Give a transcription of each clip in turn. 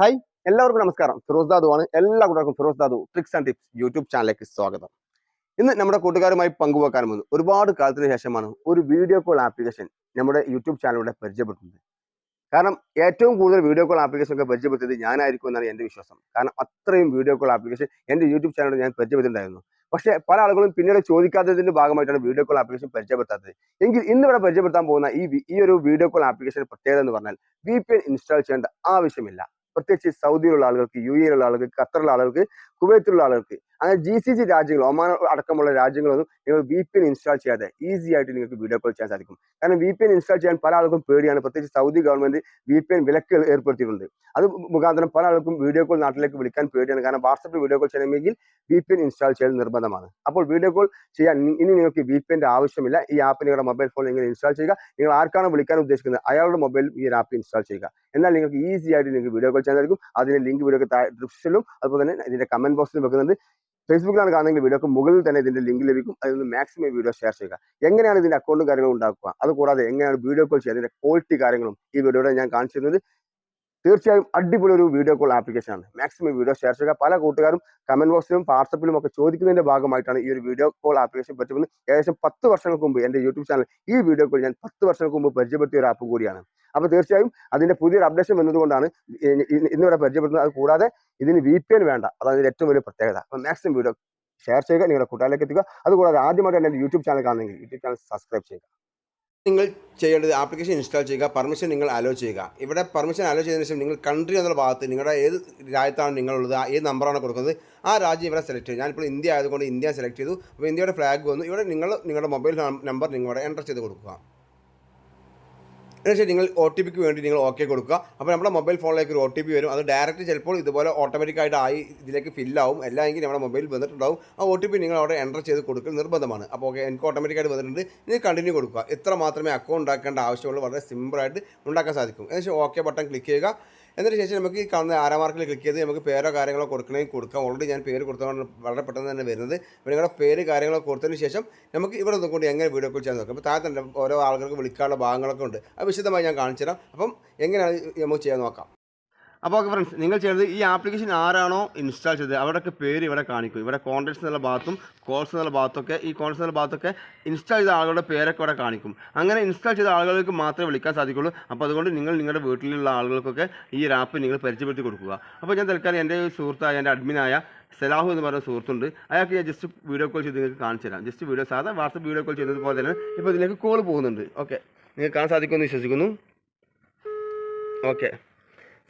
Hi എല്ലാവർക്കും നമസ്കാരം. ഫിറോസ് ദാദു ആണ്. എല്ലാ കൂട്ടർക്കും Firoz Dadu tricks and tips YouTube ചാനലിലേക്ക് സ്വാഗതം. ഇന്ന് നമ്മുടെ കൂട്ടുകാരുമായി പങ്കുവെക്കാൻ വന്നു ഒരുപാട് കാലത്തിന് ശേഷമാണ് ഒരു വീഡിയോ കോൾ ആപ്ലിക്കേഷൻ നമ്മുടെ യൂട്യൂബ് ചാനലിലൂടെ പരിചയപ്പെടുത്തുന്നത്. കാരണം ഏറ്റവും കൂടുതൽ വീഡിയോ കോൾ ആപ്ലിക്കേഷൻ ഒക്കെ പരിചയപ്പെടുത്തിയത് ഞാനായിരിക്കും എന്നാണ് എന്റെ വിശ്വാസം. കാരണം അത്രയും വീഡിയോ കോൾ ആപ്ലിക്കേഷൻ എന്റെ യൂട്യൂബ് ചാനലിൽ ഞാൻ പരിചയപ്പെടുത്തിയിട്ടുണ്ടായിരുന്നു. പക്ഷേ പല ആളുകളും പിന്നീട് ചോദിക്കാത്തതിന്റെ ഭാഗമായിട്ടാണ് വീഡിയോ കോൾ ആപ്ലിക്കേഷൻ പരിചയപ്പെടുത്താത്തത്. എങ്കിൽ ഇന്ന് ഇവിടെ പരിചയപ്പെടുത്താൻ പോകുന്ന ഈ ഈ ഒരു വീഡിയോ കോൾ ആപ്ലിക്കേഷൻ പ്രത്യേകത എന്ന് പറഞ്ഞാൽ വി ഇൻസ്റ്റാൾ ചെയ്യേണ്ട ആവശ്യമില്ല. പ്രത്യേകിച്ച് സൗദിയിലുള്ള ആളുകൾക്ക് യു എയിലുള്ള ആളുകൾക്ക് ഖത്തറിലുള്ള ആളുകൾക്ക് കുവൈത്തിലുള്ള ആളുകൾക്ക് അങ്ങനെ ജി സി സി രാജ്യങ്ങൾ ഒമാൻ അടക്കമുള്ള രാജ്യങ്ങളൊന്നും നിങ്ങൾ വി പി എൻ ഇൻസ്റ്റാൾ ചെയ്യാതെ ഈസി ആയിട്ട് നിങ്ങൾക്ക് വീഡിയോ കോൾ ചെയ്യാൻ സാധിക്കും. കാരണം വി പി എൻ ഇൻസ്റ്റാൾ ചെയ്യാൻ പല ആൾക്കും പേടിയാണ്. പ്രത്യേകിച്ച് Saudi government V P N വിലക്ക് ഏർപ്പെടുത്തിയിട്ടുണ്ട്. അത് മുഖാന്തരം പല ആൾക്കും വീഡിയോ കോൾ നാട്ടിലേക്ക് വിളിക്കാൻ പേടിയാണ്. കാരണം വാട്സപ്പിൽ വീഡിയോ കോൾ ചെയ്യണമെങ്കിൽ വി പി എൻ ഇൻസ്റ്റാൾ ചെയ്യൽ നിർബന്ധമാണ്. അപ്പോൾ വീഡിയോ കോൾ ചെയ്യാൻ ഇനി ഇനി നിങ്ങൾക്ക് വി പി എന്റെ ആവശ്യമില്ല. ഈ ആപ്പ് നിങ്ങളുടെ മൊബൈൽ ഫോണിൽ നിങ്ങൾ ഇൻസ്റ്റാൾ ചെയ്യുക. നിങ്ങൾ ആർക്കാണ് വിളിക്കാൻ ഉദ്ദേശിക്കുന്നത് അയാളുടെ മൊബൈൽ ഈ ആപ്പ് ഇൻസ്റ്റാൾ ചെയ്യുക. എന്നാൽ നിങ്ങൾക്ക് ഈസി ആയിട്ട് നിങ്ങൾക്ക് വീഡിയോ കോൾ ചെയ്യാൻ സാധിക്കും. അതിന്റെ ലിങ്ക് വീഡിയോ ഡിസ്ക്രിപ്ഷനിലും അതുപോലെ തന്നെ ഇതിന്റെ കമന്റ് ബോക്സിൽ വെക്കുന്നുണ്ട്. ഫേസ്ബുക്കിലാണ് കാണുന്നെങ്കിൽ വീഡിയോക്ക് മുകളിൽ തന്നെ ഇതിന്റെ ലിങ്ക് ലഭിക്കും. അതിൽ നിന്ന് മാക്സിമം വീഡിയോ ഷെയർ ചെയ്യുക. എങ്ങനെയാണ് ഇതിന്റെ അക്കൗണ്ടും കാര്യങ്ങളും ഉണ്ടാക്കുക? അതുകൂടാതെ എങ്ങനെയാണ് വീഡിയോ കോൾ ചെയ്യുക? അതിന്റെ ക്വാളിറ്റി കാര്യങ്ങളും ഈ വീഡിയോയുടെ ഞാൻ കാണിച്ചു തരുന്നത്. തീർച്ചയായും അടിപൊളി ഒരു വീഡിയോ കോൾ ആപ്ലിക്കേഷൻ ആണ്. മാക്സിമം വീഡിയോ ഷെയർ ചെയ്യുക പല കൂട്ടുകാരും കമന്റ് ബോക്സിലും വാട്സപ്പിലും ഒക്കെ ചോദിക്കുന്നതിന്റെ ഭാഗമായിട്ടാണ് ഈ ഒരു വീഡിയോ കോൾ ആപ്ലിക്കേഷൻ പറ്റുമെന്ന് ഏകദേശം പത്ത് വർഷങ്ങൾക്ക് മുമ്പ് എന്റെ യൂട്യൂബ് ചാനൽ ഈ വീഡിയോ കോൾ ഞാൻ പത്ത് വർഷങ്ങൾക്ക് മുമ്പ് പരിചയപ്പെടുത്തിയ ഒരു ആപ്പ് കൂടിയാണ്. അപ്പോൾ തീർച്ചയായും അതിന്റെ പുതിയൊരു അപ്ഡേഷൻ വന്നതുകൊണ്ടാണ് ഇന്നിവിടെ പരിചയപ്പെടുന്നത് അത് കൂടാതെ ഇതിന് വി പി എൻ വേണ്ട. അതാണ് ഏറ്റവും വലിയ പ്രത്യേകത. അപ്പോൾ മാക്സിമം വീഡിയോ ഷെയർ ചെയ്യുക നിങ്ങളുടെ കൂട്ടുകാരിലേക്ക് എത്തിക്കുക. അതുകൂടാതെ ആദ്യമായിട്ട് എന്റെ യൂട്യൂബ് ചാനൽ കാണുന്നെങ്കിൽ യൂട്യൂബ് ചാനൽ സബ്സ്ക്രൈബ് ചെയ്യുക. നിങ്ങൾ ചെയ്യേണ്ടത് ആപ്ലിക്കേഷൻ ഇൻസ്റ്റാൾ ചെയ്യുക പെർമിഷൻ നിങ്ങൾ അലോ ചെയ്യുക. ഇവിടെ പെർമിഷൻ അലോ ചെയ്തതിന് ശേഷം നിങ്ങൾ കൺട്രി എന്നുള്ള ഭാഗത്ത് നിങ്ങളുടെ ഏത് രാജ്യത്താണ് നിങ്ങളുള്ളത് ഏത് നമ്പറാണ് കൊടുക്കുന്നത് ആ രാജ്യം ഇവിടെ സെലക്ട് ചെയ്യും ഞാനിപ്പോൾ ഇന്ത്യ ആയതുകൊണ്ട് ഇന്ത്യ സെലക്ട് ചെയ്തു. അപ്പോൾ ഇന്ത്യയുടെ ഫ്ലാഗ് വന്നു. ഇവിടെ നിങ്ങൾ നിങ്ങളുടെ മൊബൈൽ നമ്പർ നിങ്ങളുടെ എന്റർ ചെയ്ത് കൊടുക്കുക. എന്നുവെച്ചാൽ നിങ്ങൾ ഒ ടി പിക്ക് വേണ്ടി നിങ്ങൾ ഓക്കെ കൊടുക്കുക. അപ്പോൾ നമ്മുടെ മൊബൈൽ ഫോണിലേക്ക് ഒരു ഒ ടി പി വരും. അത് ഡയറക്റ്റ് ചിലപ്പോൾ ഇതുപോലെ ഓട്ടോമാറ്റിക്കായിട്ട് ആയി ഇതിലേക്ക് ഫില്ലാവും അല്ലെങ്കിൽ നമ്മുടെ മൊബൈൽ വന്നിട്ടുണ്ടാവും. ആ ഒ ടി പി നിങ്ങൾ അവിടെ എന്റർ ചെയ്ത് കൊടുക്കൽ നിർബന്ധമാണ്. അപ്പോൾ ഓക്കെ എനിക്ക് ഓട്ടോമാറ്റിക്കായിട്ട് വന്നിട്ടുണ്ട്. ഇനി കണ്ടിന്യൂ കൊടുക്കുക. ഇത്ര മാത്രമേ അക്കൗണ്ട് ഉണ്ടാക്കേണ്ട ആവശ്യമുള്ളൂ. വളരെ സിമ്പിളായിട്ട് ഉണ്ടാക്കാൻ സാധിക്കും. എന്നുവെച്ചാൽ ഓക്കെ ബട്ടൺ ക്ലിക്ക് ചെയ്യുക. എന്നിട്ട് ശേഷം നമുക്ക് ഈ കാണുന്ന ആറാം മാർക്കിൽ ക്ലിക്ക് ചെയ്ത് നമുക്ക് പേരോ കാര്യങ്ങളോ കൊടുക്കണമെങ്കിൽ കൊടുക്കാം. ഓൾറെഡി ഞാൻ പേര് കൊടുത്തതാണ് വളരെ പെട്ടെന്ന് തന്നെ വരുന്നത്. നിങ്ങളുടെ പേര് കാര്യങ്ങളോ കൊടുത്തതിന് ശേഷം നമുക്ക് ഇവിടെ നിന്നുകൊണ്ട് എങ്ങനെ വീഡിയോ കോൾ ചെയ്യാൻ നോക്കാം. അപ്പോൾ താഴെ തന്നെ ഓരോ ആളുകൾക്ക് വിളിക്കാനുള്ള ഭാഗങ്ങളൊക്കെ ഉണ്ട്. അത് വിശദമായി ഞാൻ കാണിച്ചു തരാം അപ്പം എങ്ങനെയാണ് നമുക്ക് ചെയ്യാൻ നോക്കാം. അപ്പോൾ ഓക്കെ ഫ്രണ്ട്സ് നിങ്ങൾ ചെയ്യുന്നത് ഈ ആപ്ലിക്കേഷൻ ആരാണോ ഇൻസ്റ്റാൾ ചെയ്തത് അവരുടെയൊക്കെ പേര് ഇവിടെ കാണിക്കും. ഇവിടെ കോൺടാക്ട്സ് എന്നുള്ള ഭാഗത്തും കോൾസ് എന്നുള്ള ഭാഗത്തൊക്കെ ഈ കോൺടാക്ട്സ് എന്നുള്ള ഭാഗത്തൊക്കെ ഇൻസ്റ്റാൾ ചെയ്ത ആളുകളുടെ പേരൊക്കെ ഇവിടെ കാണിക്കും. അങ്ങനെ ഇൻസ്റ്റാൾ ചെയ്ത ആളുകൾക്ക് മാത്രമേ വിളിക്കാൻ സാധിക്കുള്ളൂ. അപ്പോൾ അതുകൊണ്ട് നിങ്ങൾ നിങ്ങളുടെ വീട്ടിലുള്ള ആളുകൾക്കൊക്കെ ഈ ആപ്പ് നിങ്ങൾ പരിചയപ്പെടുത്തി കൊടുക്കുക. അപ്പോൾ ഞാൻ തൽക്കാലം എന്റെ സുഹൃത്തായ എന്റെ അഡ്മിനായ സലാഹു എന്ന് പറയുന്ന സുഹൃത്തുണ്ട്. അയാൾക്ക് ഞാൻ ജസ്റ്റ് വീഡിയോ കോൾ ചെയ്ത് നിങ്ങൾക്ക് കാണിച്ചു തരാം. ജസ്റ്റ് വീഡിയോ സാധാ വാട്സപ്പ് വീഡിയോ കോൾ ചെയ്യുന്നത് പോലെ തന്നെ ഇപ്പോൾ ഇതിലേക്ക് കോൾ പോകുന്നുണ്ട്. ഓക്കെ നിങ്ങൾക്ക് കാണാൻ സാധിക്കുമെന്ന് വിശ്വസിക്കുന്നു. ഓക്കെ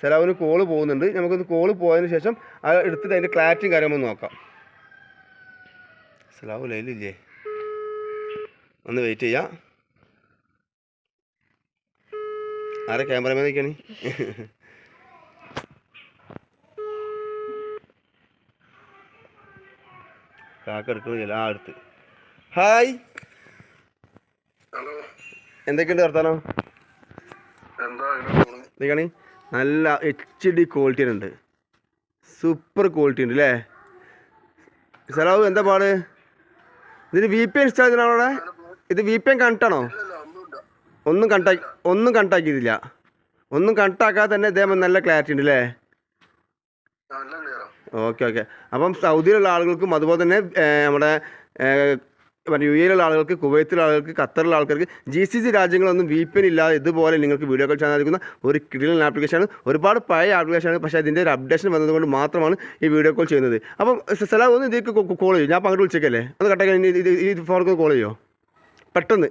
സലാവിന് കോൾ പോകുന്നുണ്ട്. നമുക്കൊന്ന് കോൾ പോയതിന് ശേഷം അത് എടുത്തിട്ട് അതിന്റെ ക്ലാരിറ്റിയും കാര്യമൊന്ന് നോക്കാം. സലാവ് ലൈലില്ലേ ഒന്ന് വെയിറ്റ് ചെയ്യാം. ആരെ ക്യാമറമാൻ നിൽക്കണി കാക്ക എടുക്കണില്ല ആ അടുത്ത് ഹായ് എന്തൊക്കെയുണ്ട് വർത്താനോ? എന്താ ഇതൊക്കെയാണ് നല്ല എച്ച് ഡി ക്വാളിറ്റി ഉണ്ട് സൂപ്പർ ക്വാളിറ്റി ഉണ്ട് അല്ലേ സലാവ് എന്താ പാട്? ഇതിന് വി പി എൻ ഇൻസ്റ്റാൾ അവിടെ? ഇത് വി പി എൻ കണക്റ്റാണോ ഒന്നും കണക്റ്റാക്കി ഒന്നും കണക്റ്റാക്കിയതില്ല ഒന്നും കണക്റ്റാക്കാതെ തന്നെ ഇതേപോലെ നല്ല ക്ലാരിറ്റി ഉണ്ട് അല്ലേ ഓക്കെ ഓക്കെ അപ്പം സൗദിയിലുള്ള ആളുകൾക്കും അതുപോലെ തന്നെ നമ്മുടെ യു എയിലുള്ള ആളുകൾക്ക് കുവൈത്തിലുള്ള ആളുകൾക്ക് ഖത്തറിലുള്ള ആൾക്കാർക്ക് ജി സി സി രാജ്യങ്ങളൊന്നും വി പി എൻ ഇല്ലാതെ ഇതുപോലെ നിങ്ങൾക്ക് വീഡിയോ കോൾ ചെയ്യാൻ സാധിക്കുന്ന ഒരു കിടിലൻ ആപ്ലിക്കേഷനാണ് ഒരുപാട് പഴയ ആപ്ലിക്കേഷനാണ് പക്ഷേ അതിന്റെ ഒരു അപ്ഡേഷൻ വന്നതുകൊണ്ട് മാത്രമാണ് ഈ വീഡിയോ കോൾ ചെയ്യുന്നത്. അപ്പം സലാം ഒന്ന് ഇതിലേക്ക് കോൾ ചെയ്യും. ഞാൻ അങ്ങോട്ട് വിളിച്ചേക്കല്ലേ? അത് കട്ടാക്കി ഇത് ഈ ഫോർക്ക് കോൾ ചെയ്യോ? പെട്ടെന്ന്.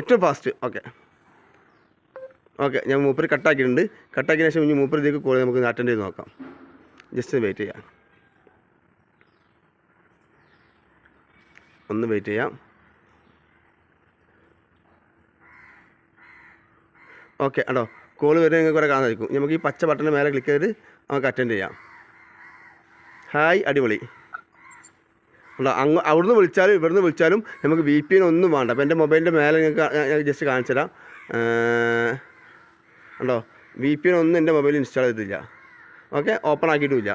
ഏറ്റവും ഫാസ്റ്റ് ഓക്കെ. ഓക്കെ ഞാൻ മൂപ്പർ കട്ടാക്കിയിട്ടുണ്ട് കട്ടാക്കിയതിന് ശേഷം ഇനി മൂപ്പർ ഇതിലേക്ക് കോൾ നമുക്ക് അറ്റൻഡ് ചെയ്ത് നോക്കാം. ജസ്റ്റ് വെയിറ്റ് ചെയ്യാം. ഒന്ന് വെയിറ്റ് ചെയ്യാം. ഓക്കെ അടോ കോൾ വരുന്നത് നിങ്ങൾക്ക് കാണാൻ സാധിക്കും നമുക്ക് ഈ പച്ച ബട്ടണിന് മേലെ ക്ലിക്ക് ചെയ്ത് നമുക്ക് അറ്റൻഡ് ചെയ്യാം. ഹായ് അടിപൊളി. ഉണ്ടോ അങ്ങ് അവിടുന്ന് വിളിച്ചാലും ഇവിടുന്ന് വിളിച്ചാലും നമുക്ക് വി പി എൻ ഒന്നും വേണ്ട. അപ്പോൾ എന്റെ മൊബൈലിന്റെ മേലെ നിങ്ങൾക്ക് ജസ്റ്റ് കാണിച്ചു തരാം. ഉണ്ടോ വി പി എൻ ഒന്നും എന്റെ മൊബൈലിൽ ഇൻസ്റ്റാൾ ചെയ്തിട്ടില്ല. ഓക്കെ ഓപ്പൺ ആക്കിയിട്ടുമില്ല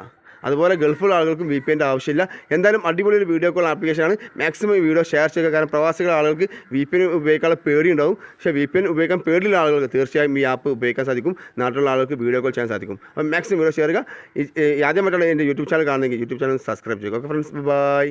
അതുപോലെ ഗൾഫിലുള്ള ആളുകൾക്കും വി പി എന്റെ ആവശ്യമില്ല. എന്തായാലും അടിപൊളി ഒരു വീഡിയോ കോൾ ആപ്ലിക്കേഷനാണ് മാക്സിമം വീഡിയോ ഷെയർ ചെയ്യുക. കാരണം പ്രവാസികളുടെ ആളുകൾക്ക് വി പി എൻ ഉപയോഗിക്കാനുള്ള പേടി ഉണ്ടാവും. പക്ഷേ വി പി എൻ ഉപയോഗിക്കാൻ പേടിയുള്ള ആളുകൾക്ക് തീർച്ചയായും ഈ ആപ്പ് ഉപയോഗിക്കാൻ സാധിക്കും. നാട്ടിലുള്ള ആളുകൾക്ക് വീഡിയോ കോൾ ചെയ്യാൻ സാധിക്കും. അപ്പോൾ മാക്സിമം വീഡിയോ ഷെയർ ചെയ്യുക. ആദ്യമായിട്ടുള്ള എന്റെ യൂട്യൂബ് ചാനൽ കാണുന്നെങ്കിൽ യൂട്യൂബ് ചാനൽ സബ്സ്ക്രൈബ് ചെയ്യുക. Okay friends bye